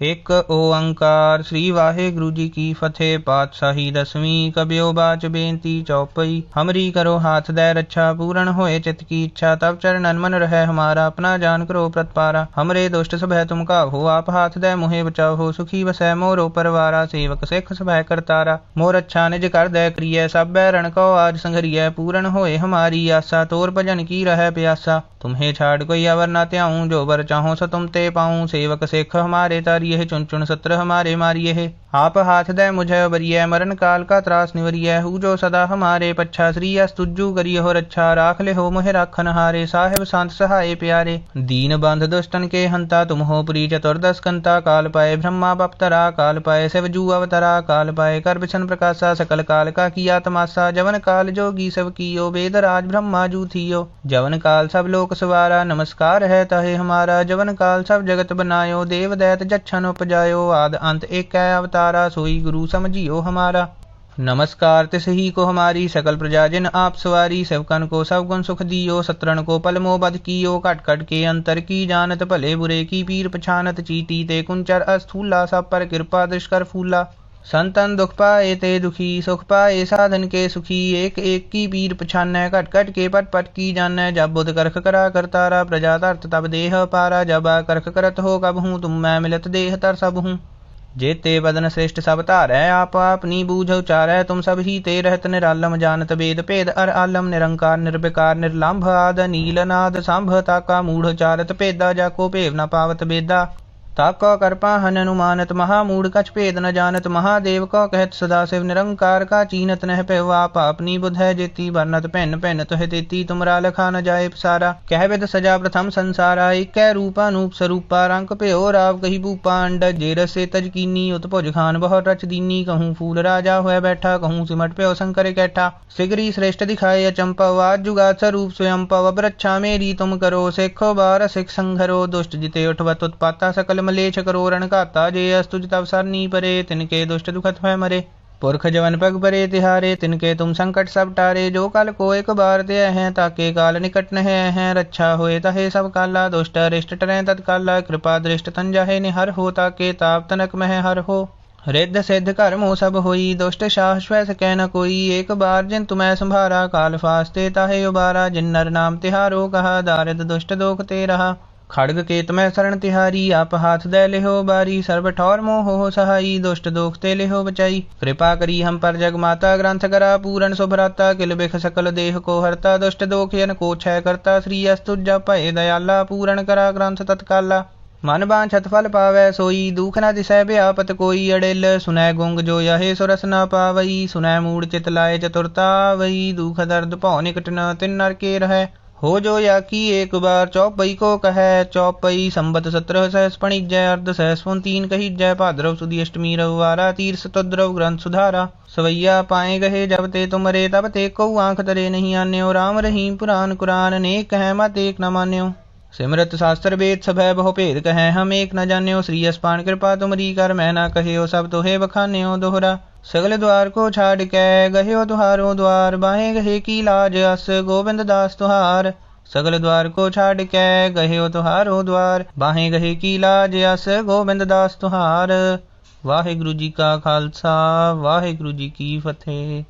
ਇਕ ਓੰਕਾਰ, ਸ੍ਰੀ ਵਾਹਿਗੁਰੂ ਜੀ ਕੀ ਫਤਿਹ। ਪਾਤਸ਼ਾਹੀ ਦਸਵੀਂ ਕਬਿਓ ਬਾਚ ਬੇਨਤੀ ਚੌਪਈ। ਹਮਰੀ ਕਰੋ ਹਾਥ ਦੇ ਰੱਛਾ, ਪੂਰਨ ਹੋਏ ਚਿਤ ਕੀ ਇੱਛਾ। ਤਬ ਚਰਨਨ ਮਨ ਰਹਿ ਹਮਾਰਾ, ਆਪਣਾ ਜਾਨ ਕਰੋ ਪ੍ਰਤਪਾਰਾ। ਹਮਰੇ ਦੁਸ਼ਟ ਸਭੈ ਤੁਮ ਕਾਹੋ ਆਪ ਹਾਥ ਦੇ ਮੁਹੇ ਬਚਾਓ ਸੁਖੀ ਵਸੈ ਮੋਰੋ ਪਰਵਾਰਾ, ਸੇਵਕ ਸਿਖ ਸਭੈ ਕਰਤਾਰਾ। ਮੋਰ ਅੱਛਾ ਨਿਜ ਕਰ ਦੇ ਕਰੀਐ ਸਭੈ ਰਣ ਕੋ ਆਜ ਸੰਘਰੀਐ। ਪੂਰਨ ਹੋਏ ਹਮਾਰੀ ਆਸਾ, ਤੋਰ ਭਜਨ ਕੀ ਰਹਿ ਪਿਆਸਾ। ਤੁਮਹੇ ਛਾੜ ਕੋਈ ਅਵਰ ਨਾ ਧਿਆਉ, ਜੋ ਵਰ ਚਾਹੋ ਸ ਤੁਮ ਤੇ ਪਾਉ। ਸੇਵਕ ਸਿਖ ਹਮਾਰੇ ਤਾਰੀ तारिये चुन चुन सत्र हमारे मारिये है आप हाथ दे मुझे बरिय मरण काल का त्रास निवरिय हु जो सदा हमारे पच्छा श्री अस्तुजु करिय हो रच्छा राख ले हो मोहे राखन हारे साहेब संत सहाय प्यारे दीन बंध दुष्टन के हंता तुम हो पुरी चतुर्दश कंता काल पाए ब्रह्मा बप्तरा काल पाए शिवजू अवतरा काल पाए कर बिछन प्रकाशा सकल काल का किया तमाशा जवन काल जोगी सब कियो वेद राज ब्रह्मा जू थियो जवन काल सब लोक सवारा नमस्कार है तहे हमारा जवन काल सब जगत बनायो देव दैत जच्छन उपजायो आद अंत एक अवतार سوئی گرو سمجھیو ہمارا نمسکار تسہی کو ہماری سکل پرجاجن آپ سواری سوکن کو سوگن سکھ دیو سترن کو پل موبد کیو کٹ کٹ کے انتر کی جانت پلے برے کی پیر پچھانت چیتی تے کنچر اس تھولا سب پر کرپا دشکر فولا سنتن دکھ پائے تے دکھی سکھ پائے سدھن کے سکھی ایک ایک کی پیر پچھانے کٹ کٹ کے پٹ پٹ کی جانے جب بدھ کرخ کرا کرتا را پرجا ترت تب دیہ پارا جب آ کرت ہو کب ہوں تم میں ملت دےح تر سب ہوں जेते बदन श्रेष्ठ सब तारै आप अपनी बूझ उचारै तुम सब ही ते रहत निरालम जानत वेद भेद अर आलम निरंकार निर्विकार निर्लंभ आद नील नाद संभ ताका मूढ़ चारत भेदा जाको भेव न पावत बेदा ਤਾਪ ਕੋ ਕਰਪਾ ਹਨ ਅਨੁਮਾਨਤ, ਮਹਾ ਮੂੜ ਕਛ ਭੇਦ ਨ ਜਾਣਤ ਮਹਾਦੇਵ ਕੋ ਕਹਿਤ ਸਦਾ ਸਿਵ ਨਿਰੰਕਾਰ ਕਾ ਚੀਨਤ ਨਹਿ ਪਹਿਵਾ ਪਾਪਨੀ ਬੁਧ ਹੈ ਜੇਤੀ, ਵਰਨਤ ਭੈਨ ਭੈਨ ਤੁਹ ਤੇਤੀ, ਤੁਮਰਾ ਲਖਾ ਨ ਜਾਏ ਪਸਾਰਾ। ਕਹਿ ਬਿਦ ਸਜਾ ਪ੍ਰਥਮ ਸੰਸਾਰਾ ਏਕੈ ਰੂਪਾ ਨੂਪ ਸਰੂਪਾ, ਰੰਗ ਭਿਓ ਰਾਵ ਕਹੀ ਭੂਪਾ ਅੰਡ, ਜੇ ਰਸੇ ਤਜ ਕੀਨੀ, ਉਤ ਭੁਜ ਖਾਨ ਬਹੁ ਰਚ ਦੀਨੀ, ਕਹੂੰ ਫੂਲ ਰਾਜਾ ਹੋਇ ਬੈਠਾ, ਕਹੂੰ ਸਿਮਟ ਭਿਓ ਸੰਕਰ ਕੈਠਾ। ਸਿਗਰੀ ਸ੍ਰੇਸ਼ਟ ਦਿਖਾਏ ਅਚੰਪਾ, ਵਾਜ ਜੁਗਾ ਸਰੂਪ ਸਵਯੰ ਪਵ ਬ੍ਰਛਾ ਮੇਰੀ ਤੁਮ ਕਰੋ, ਸੇਖੋ ਬਾਰ ਸਿਖ ਸੰਘਰੋ, ਦੁਸ਼ਟ ਜਿਤੇ ਉਠਵਤ ਉਤਪਾਤਾ ਸਕਲ मलेच्छ करो रण घाता जे अस्तुज तव सरनी परे तिनके दुष्ट दुखत है मरे पुरख जवन पग परे तिहारे तिनके तुम संकट सब टारे जो कल को एक बार दे हैं ताके काल निकट न हैं रक्षा होए तहे सब काला दुष्ट रिष्ट टरे तत्काला कृपा दृष्ट तन जाहे निहर हो ताके ताप तनक मह हर हो रिद्ध सिद्ध कर्म हो सब होई दुष्ट शाह स्वै सकै न कोई एक बार जिन तुम्हें संभारा काल फास्ते ताहे उबारा जिन नर नाम तिहारो कहा दारिद दुष्ट दोख ते रहा ਖੜਗ ਕੇਤ ਮੈਂ ਸਰਣ ਤਿਹਾਰੀ, ਆਪ ਹਾਥ ਦੈ ਲਿਹੋ ਬਾਰੀ, ਸਰਬ ਠੌਰ ਮੋਹ ਸਹਾਈ, ਦੁਸ਼ਟ ਦੋਖ ਤੇ ਲਿਹੋ ਬਚਾਈ। ਕਿਰਪਾ ਕਰੀ ਹਮ ਪਰ ਜਗ ਮਾਤਾ, ਗ੍ਰੰਥ ਕਰਾ ਪੂਰਨ ਸੁਭਰਾਤਾ ਕਿਲ ਬਿਖ ਸਕਲ ਦੇਹ ਕੋ ਹਰਤਾ, ਦੁਸ਼ਟ ਦੋਖ ਯਨ ਕੋ ਛੈ ਕਰਤਾ, ਸ੍ਰੀ ਅਸਤੁਜਾ ਭਏ ਦਇਆਲਾ, ਪੂਰਨ ਕਰਾ ਗ੍ਰੰਥ ਤਤਕਾਲਾ। ਮਨ ਬਾਂਛਤ ਫਲ ਪਾਵੈ ਸੋਈ, ਦੁਖ ਨਾ ਦਿਸੈ ਬਿਆਪਤ ਕੋਈ, ਅੜਿਲ ਸੁਨੈ ਗੁੰਗ ਜੋ ਯਹੇ ਸੁਰਸ ਨਾ ਪਾਵਈ, ਸੁਨੈ ਮੂੜ ਚਿਤ ਲਾਏ ਚਤੁਰਤਾ ਵਈ, ਦੁਖ ਦਰਦ ਭਉ ਨਿਕਟ ਨ ਤਿਨ ਨਰਕੇ ਰਹੈ। हो जो या की एक बार चौपई को कह चौपई संबत सत्रह सहस पणिजय अर्ध सहस तीन कही जय भाद्रव सुदी अष्टमी रविवारा तीर सतुद्रव ग्रंथ सुधारा सवैया पाए गहे जब ते तुमरे तब ते को आंख तरे नहीं आन्यो राम रहीम पुराण कुरान ने कह मत एक न मान्यो ਸਿਮਰਤ ਸਾਸਤਰ ਵੇਦ ਸਭੈ ਬਹੁ ਭੇਦ ਕਹੈ, ਹਮ ਏਕ ਨ ਜਾਣਿਓ, ਸ੍ਰੀ ਅਸਪਾਨ ਕਿਰਪਾ ਤੁਮਰੀ ਕਰ, ਮੈਂ ਨਾ ਕਹਿਓ ਸਭ ਤੋਹੇ ਬਖਾਨਿਓ ਦੋਹਰਾ। ਸਗਲ ਦਵਾਰ ਕੋ ਛਾੜ ਕੇ, ਗਹਿਓ ਤੁਹਾਰੋ ਦਵਾਰ ਬਾਹੇ ਗਹੇ ਕੀ ਲਾਜ, ਅਸ ਗੋਬਿੰਦ ਦਾਸ ਤੁਹਾਰ। ਸਗਲ ਦਵਾਰ ਕੋ ਛਾੜ ਕੇ, ਗਹਿਓ ਤੁਹਾਰੋ ਦਵਾਰ ਬਾਹੇ ਗਹੇ ਕੀ ਲਾਜ, ਅਸ ਗੋਬਿੰਦ ਦਾਸ ਤੁਹਾਰ। ਵਾਹਿਗੁਰੂ ਜੀ ਕਾ ਖਾਲਸਾ, ਵਾਹਿਗੁਰੂ ਜੀ ਕੀ ਫਤਿਹ।